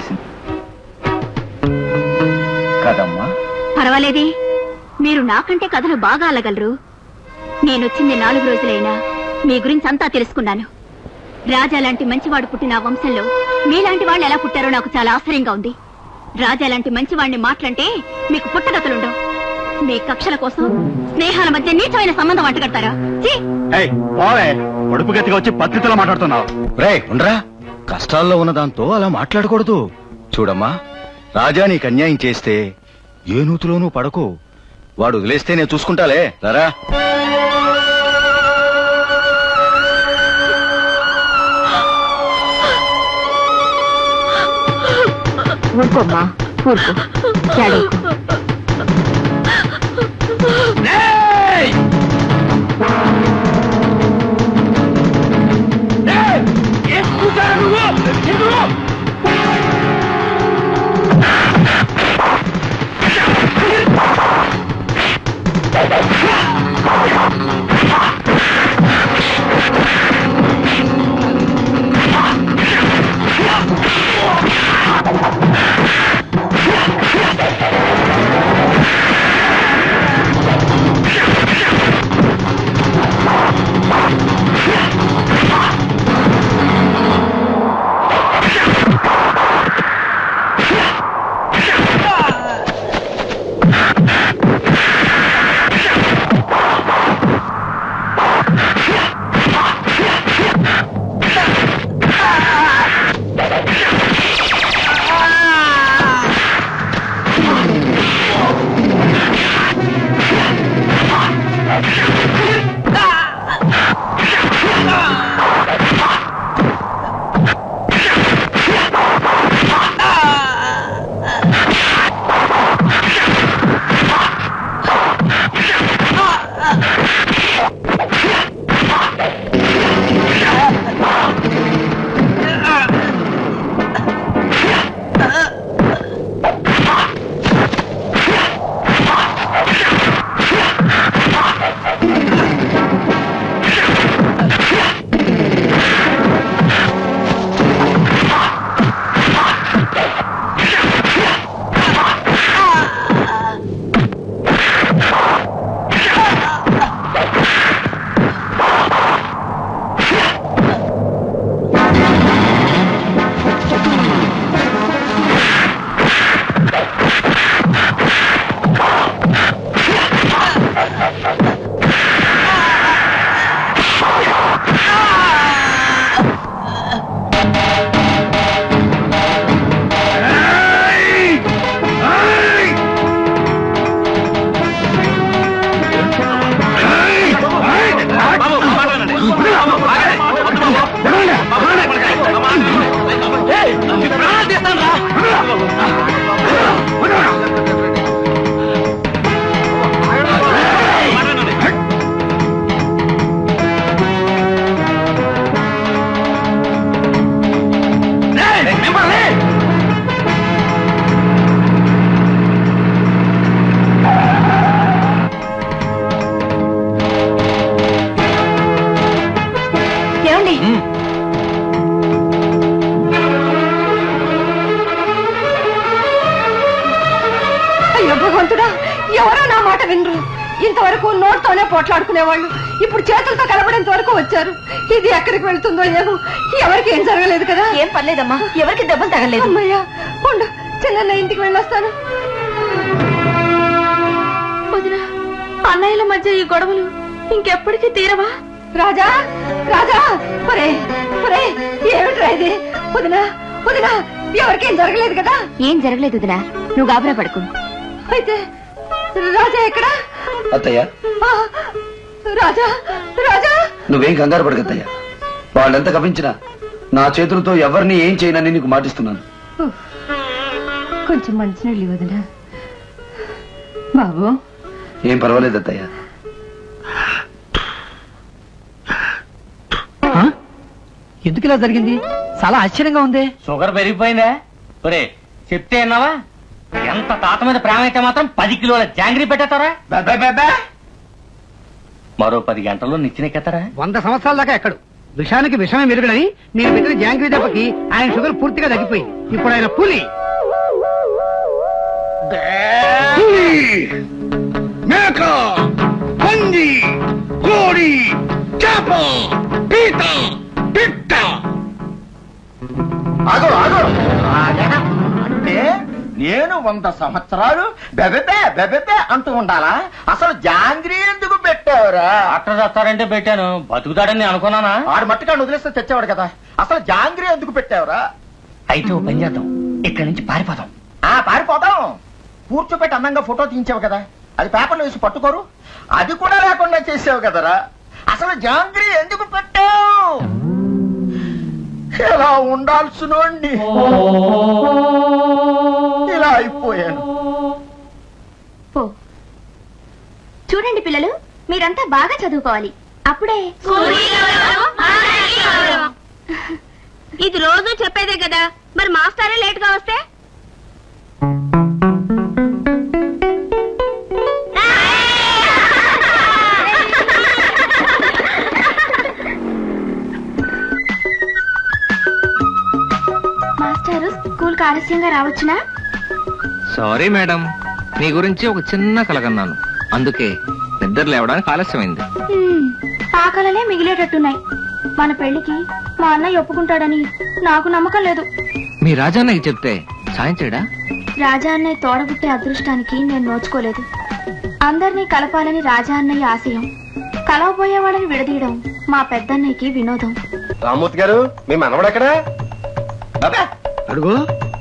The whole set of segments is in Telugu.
తెలిసింది కదమ్మా. పర్వాలేదే. మీరు నాకంటే కథలు బాగా అల్లగలరు నేనొచ్చింది నాలుగు రోజులైనా మీ గురించి అంతా తెలుసుకున్నాను. రాజా లాంటి మంచివాడు పుట్టిన ఆ వంశంలో మీలాంటి వాళ్ళు ఎలా పుట్టారో నాకు చాలా ఆశ్చర్యంగా ఉంది. రాజా లాంటి మంచివాడిని మాటలంటే మీకు పుట్టగతలుండవు. మీ కక్షల కోసం స్నేహాల మధ్య నీచమైన సంబంధం అంటగడతారా! ఒడుపు గతిగా వచ్చి పత్రికలో మాట్లాడుతున్నావు. రే ఉండరా. కష్టాల్లో ఉన్న దాంతో అలా మాట్లాడకూడదు. చూడమ్మా రాజా నీకు అన్యాయం చేస్తే ఏ నూతులోనూ పడకు. వాడు వదిలేస్తే నేను చూసుకుంటాలే. రారా. ఊరుకోమ్మా ఊరుకో. Ha! పోట్లాడుకునేవాళ్ళు ఇప్పుడు చేతులతో కలపడేంత వరకు వచ్చారు. ఇది ఎక్కడికి వెళ్తుందో ఏమో ఎవరికి ఏం జరగలేదు కదా. ఏం పర్లేదమ్మా ఎవరికి దెబ్బలు తగలేదు. అమ్మయ్యా ఉండు చిన్న ఇంటికి వెళ్ళొస్తాను. వదిన అన్నయ్యల మధ్య ఈ గొడవలు ఇంకెప్పటికీ తీరవా? రాజా రాజా ఒరే ఒరే ఏమిట్రా ఇది? వదినా వదినా ఎవరికేం జరగలేదు కదా? ఏం జరగలేదు వదినా నువ్వు గాబరా పడుకు. అయితే రాజా ఎక్కడ? అత్తయ్య. రాజా రాజా. నువ్వేం కంగారు పడకత్తయ్య వాళ్ళెంత కపించినా నా చేతులతో ఎవరిని ఏం చేయనని నీకు మాటిస్తున్నాను. కొంచెం మంచినీళ్ళు వదినా బాబు. ఏం పర్వాలేదు అత్తయ్య. ఎందుకు ఇలా జరిగింది? చాలా ఆశ్చర్యంగా ఉంది. షుగర్ పెరిగిపోయిందా? ఒరే చెప్తే అన్నావా? ఎంత తాత మీద ప్రేమ అయితే మాత్రం పది కిలోల జాంగ్రీ పెట్టేస్తారా? మరో పది గంటల్లో నిచ్చినెక్కేస్తారా? వంద సంవత్సరాల దాకా ఎక్కడు. విషానికి విషమే మెరుగడని నేను పెట్టిన జాంగ్రీ దెబ్బకి ఆయన షుగర్ పూర్తిగా తగ్గిపోయింది. ఇప్పుడు ఆయన పులి. మేక పంది కోడి చేప పీత పిట్ట. నేను వంద సంవత్సరాలు బెబెబే బెబెబే అంటూ ఉండాలా? అసలు జాంగ్రీ ఎందుకు పెట్టావురా? డాక్టర్ చేస్తారంటే పెట్టాను. బతుకుతాడని నేను అనుకున్నానా? ఆడు మట్టుగా వదిలేస్తే తెచ్చేవాడు కదా. అసలు జాంగ్రీ ఎందుకు పెట్టావురా? అయితే ఓ పని చేద్దాం. ఇక్కడి నుంచి పారిపోదాం. ఆ పారిపోదాం. కూర్చోపెట్టి అందంగా ఫోటో తీయించావు కదా. అది పేపర్లో వేసి పట్టుకోరు. అది కూడా లేకుండా చేసావు కదరా. అసలు జాంగ్రీ ఎందుకు పెట్టావు? ఎలా ఉండాల్సినోండి అయిపోయాను. పో. చూడండి పిల్లలు మీరంతా బాగా చదువుకోవాలి. అప్పుడే ఇది రోజు చెప్పేదే కదా. మరి మాస్టారే లేట్గా వస్తే? మాస్టారు స్కూల్కి ఆలస్యంగా రావచ్చునా? సారీ మేడం మీ గురించి ఒక చిన్న కలగన్నాను అందుకే నిద్ర లేవడానికి ఆలస్యమైంది. కలలే మిగిలేటట్టున్నాయి. మన పెళ్ళికి మా అన్నయ్య ఒప్పుకుంటాడని నాకు నమ్మకం లేదు. మీ రాజాన్నకి చెప్తే సాయం చేయడా? రాజా అన్నయ్య తోడబుట్టే అదృష్టానికి నేను నోచుకోలేదు. అందరినీ కలపాలని రాజా అన్నయ్య ఆశయం కలవబోయేవాళ్ళని విడదీయడం మా పెద్దన్నయ్యకి వినోదం. రామూర్తి గారు మీ మనవడు ఎక్కడా? అబ్బా అడుగు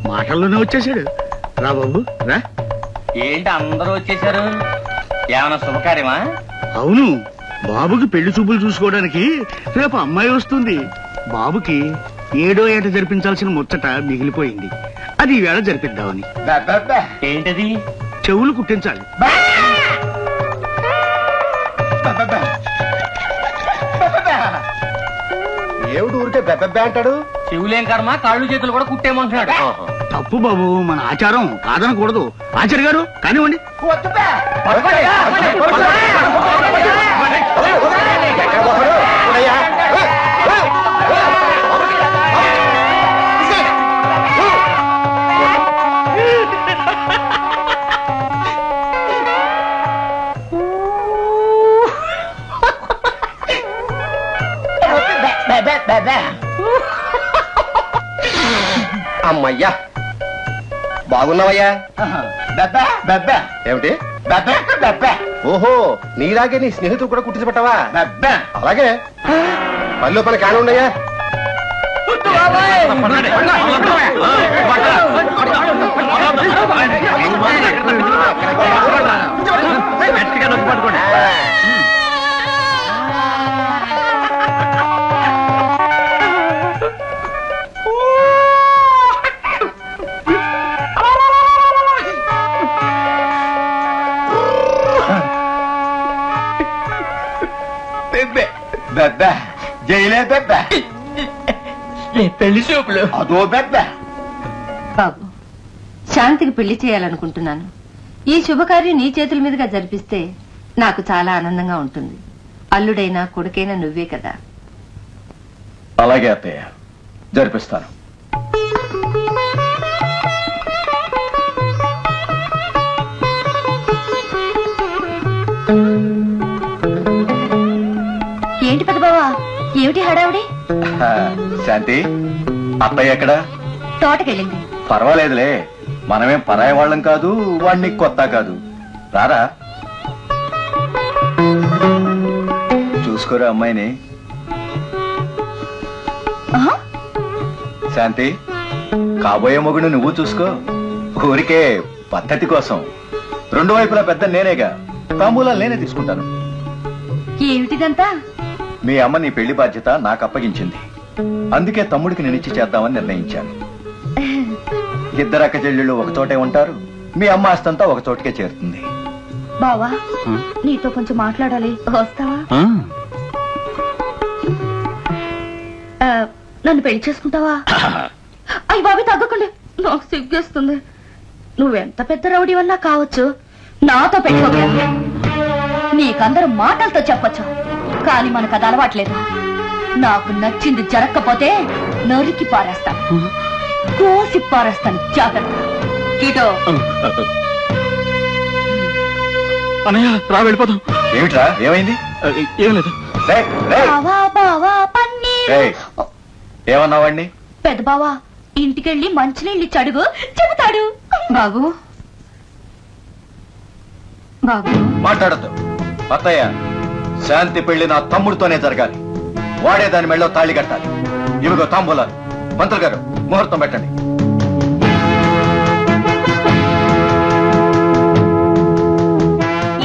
మాటల్లోనే వచ్చేసాడు రా బాబు రా. ఏంటి అందరూ వచ్చేసారు ఏమైనా శుభకార్యమా? అవును బాబుకి పెళ్ళి చూపులు చూసుకోవడానికి రేపు అమ్మాయి వస్తుంది. బాబుకి ఏడో ఏట జరిపించాల్సిన ముచ్చట మిగిలిపోయింది. అది ఈవేళ జరిపిద్దామని. ఏంటది? చెవులు కుట్టించాలి. ఏమిటి ఊరికే బెబ్బెబ్బే అంటాడు? చెవులేం కర్మ? కాళ్ళు చేతులు కూడా కుట్టేమంటున్నాడు తప్పు బాబు మన ఆచారం కాదనకూడదు ఆచార్య గారు కానివ్వండి. పడుకోండి. బాగున్నావయ్యా ఏమిటి బెబ్బే ఓహో నీలాగే నీ స్నేహితుడు కూడా కుట్టించబట్టావా బెబ్బే అలాగే పనిలో పని కాని ఉన్నాయా బెబ్బే బెబ్బే. జైలే బెబ్బే. పెళ్ళి చూపులు. అదో బెబ్బే. బాబు శాంతికి పెళ్ళి చేయాలనుకుంటున్నాను. ఈ శుభకార్యం నీ చేతుల మీదుగా జరిపిస్తే నాకు చాలా ఆనందంగా ఉంటుంది. అల్లుడైనా కొడుకైనా నువ్వే కదా. అలాగే అత్తయ్య. జరిపిస్తాను. శాంతి. అత్తయ్య ఎక్కడా? తోటకెళ్ళింది. పర్వాలేదులే. మనమేం పరాయి వాళ్ళం కాదు వాడిని కొత్త కాదు. రారా? చూసుకోరా అమ్మాయిని. శాంతి కాబోయే మొగుడు నువ్వు చూసుకో. ఊరికే పద్ధతి కోసం. రెండు వైపులా పెద్ద నేనేగా. తాంబూలాలు నేనే తీసుకుంటాను. ఏమిటిదంతా? మీ అమ్మ నీ పెళ్ళి బాధ్యత నాకు అప్పగించింది. అందుకే తమ్ముడికి నేనిచ్చి చేద్దామని నిర్ణయించాను. ఇద్దరు అక్క చెల్లెళ్ళు ఒక చోటే ఉంటారు మీ అమ్మ ఆస్తంతా ఒక చోటుకే చేరుతుంది. బావా నీతో కొంచెం మాట్లాడాలి. వస్తావా? ఆ, నన్ను పెళ్ళి చేసుకుంటావా? అయ్యి బాబీ తగ్గకండి. నాకు సిగ్గేస్తుంది. నువ్వెంత పెద్ద రౌడీ వన్నా కావచ్చు నాతో పెట్టుకోగలరు నీకందరూ మాటలతో చెప్పొచ్చు. కానీ మనకు అది అలవాట్లేదు నాకు నచ్చింది జరగకపోతే నరికి పారేస్తాను కోసి పారేస్తాను జాగ్రత్త. కీటో అనయ్య రా వెళ్ళిపోదాం. ఏమిట్రా? ఏమైంది? ఏం లేదు. బావా బావా పన్నీరు. ఏమన్నావాడిని పెద్ద బావా ఇంటికెళ్ళి మంచినీళ్ళు ఇచ్చి అడుగు చెబుతాడు. బాబు. బాబు. మాట్లాడద్దు. అత్తయ్య శాంతి పెళ్ళి నా తమ్ముడితోనే జరగాలి. వాడే దాని మెళ్ళో తాళి కట్టాలి ఇవిగో తాంబూలాలు. మంత్రులు గారు ముహూర్తం పెట్టండి.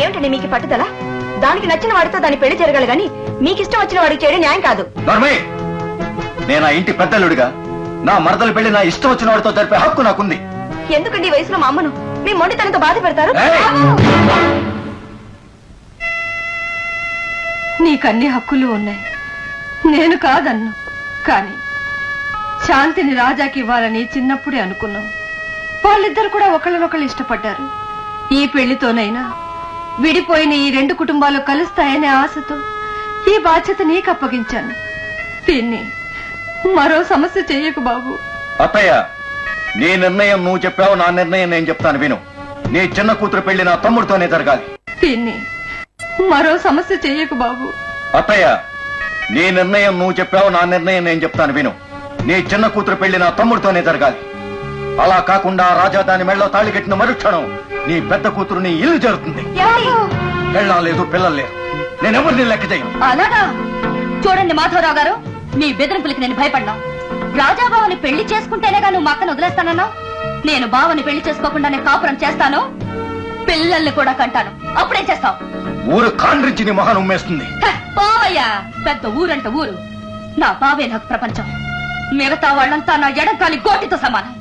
ఏమిటండి మీకు పట్టుదల? దానికి నచ్చిన వాడితో దాని పెళ్ళి జరగాలి గాని మీకు ఇష్టం వచ్చిన వాడికి చేయడం న్యాయం కాదు. నర్మే నేను ఆ ఇంటి పెద్దలుడిగా నా మరదల పెళ్ళి నా ఇష్టం వచ్చిన వాడితో జరిపే హక్కు నాకుంది. ఎందుకండి ఈ వయసులో మా అమ్మను? మీ మొండితనంతో బాధ పెడతారు? ఏయ్! నీకన్ని హక్కులు ఉన్నాయి. నేను కాదన్ను. కాని శాంతిని రాజాకి ఇవ్వాలని చిన్నప్పుడే అనుకున్నాం. వాళ్ళిద్దరు కూడా ఒకళ్ళనొకళ్ళు ఇష్టపడ్డారు. ఈ పెళ్ళితోనైనా విడిపోయిన ఈ రెండు కుటుంబాలు కలుస్తాయనే ఆశతో ఈ బాధ్యత నీకు అప్పగించాను. దీన్ని మరో సమస్య చెయ్యకు బాబు. అత్తయ్య నీ నిర్ణయం నువ్వు చెప్పావు నా నిర్ణయం నేను చెప్తాను విను. నీ చిన్న కూతురు పెళ్ళి నా తమ్ముడితోనే జరగాలి. దీన్ని మరో సమస్య చెయ్యకు బాబు. అత్తయ్య నీ నిర్ణయం నువ్వు చెప్పావు నా నిర్ణయం నేను చెప్తాను విను. నీ చిన్న కూతురు పెళ్ళి నా తమ్ముడితోనే జరగాలి. అలా కాకుండా రాజా దాని మెళ్ళలో తాళి కట్టిన మరుక్షణం నీ పెద్ద కూతురు నీ ఇల్లు చేరుతుంది పెళ్ళం లేదు పిల్లలు లేరు. నేనెవరిని లెక్క చేయను? అలాగా? చూడండి మాధవరావు గారు మీ బెదిరింపులకి నేను భయపడ్డా రాజాబావని పెళ్ళి చేసుకుంటేనేగా నువ్వు మా అక్కను వదిలేస్తానన్నావు? నేను బావని పెళ్ళి చేసుకోకుండానే కాపురం చేస్తాను? పిల్లల్ని కూడా కంటాను. అప్పుడేం చేస్తావు? ఊరు కాండ్రించి నీ మొహం ఉమ్మేస్తుంది. పోవయ్యా పెద్ద ఊరంట ఊరు. నా బావే నాకు ప్రపంచం. మిగతా వాళ్ళంతా నా ఎడంకాలి గోటితో సమానం.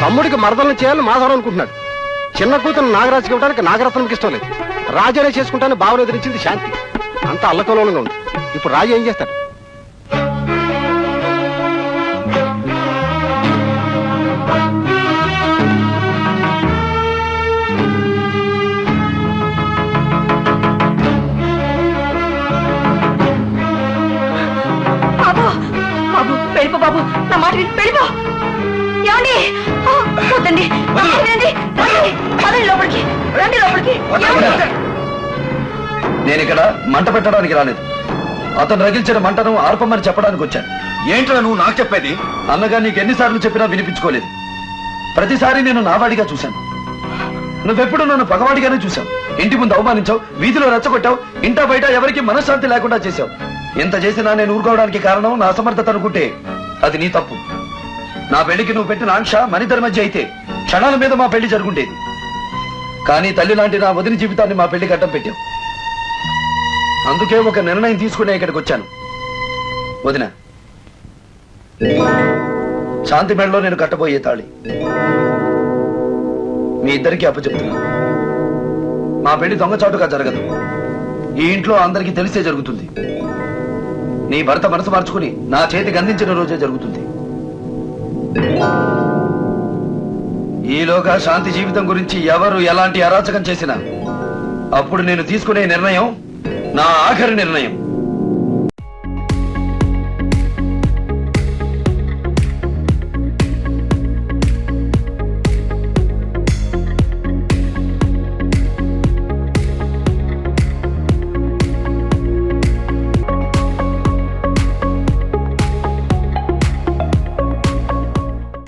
తమ్ముడికి మరదలను చేయాలని మాధవరం అనుకుంటున్నాడు. చిన్న కూతురు నాగరాజుకి ఇవ్వడానికి నాగరత్నంకి ఇష్టం లేదు. రాజానే చేసుకుంటాను భావన ఎదిరించింది శాంతి. అంత అల్లకలోలంగా ఉంది. ఇప్పుడు రాజు ఏం చేస్తాడు? ఇక్కడ మంట పెట్టడానికి రాలేదు. అతను రగిల్చిన మంటను ఆర్పమని చెప్పడానికి వచ్చాను. ఏంట్రా నువ్వు నాకు చెప్పేది? అన్నగా నీకు ఎన్నిసార్లు చెప్పినా వినిపించుకోలేదు. ప్రతిసారి నేను నావాడిగా చూశాను. నువ్వెప్పుడు నన్ను పగవాడిగానే చూశావు. ఇంటి ముందు అవమానించావు వీధిలో రెచ్చగొట్టావు ఇంటా బయట ఎవరికి మనశ్శాంతి లేకుండా చేశావు. ఎంత చేసినా నేను ఊరుకోవడానికి కారణం నా అసమర్థత అనుకుంటే అది నీ తప్పు. నా పెళ్ళికి నువ్వు పెట్టిన ఆంక్ష మనిద్దరి మధ్య అయితే క్షణాల మీద మా పెళ్ళి జరుగుండేది. కానీ తల్లి లాంటి నా వదిన జీవితాన్ని మా పెళ్ళి గడ్డం పెట్టావు. అందుకే ఒక నిర్ణయం తీసుకునే ఇక్కడికి వచ్చాను. వదిన శాంతి మెడలో నేను కట్టబోయే తాళి. మీ ఇద్దరికి అప్పచెప్తున్నా మా పెళ్ళి దొంగచాటుగా జరగదు. ఈ ఇంట్లో అందరికీ తెలిసే జరుగుతుంది. నీ భర్త మనసు మార్చుకుని నా చేతికి అందించిన రోజే జరుగుతుంది. ఈలోగా శాంతి జీవితం గురించి ఎవరు ఎలాంటి అరాచకం చేసినా అప్పుడు నేను తీసుకునే నిర్ణయం నా ఆఖరి నిర్ణయం.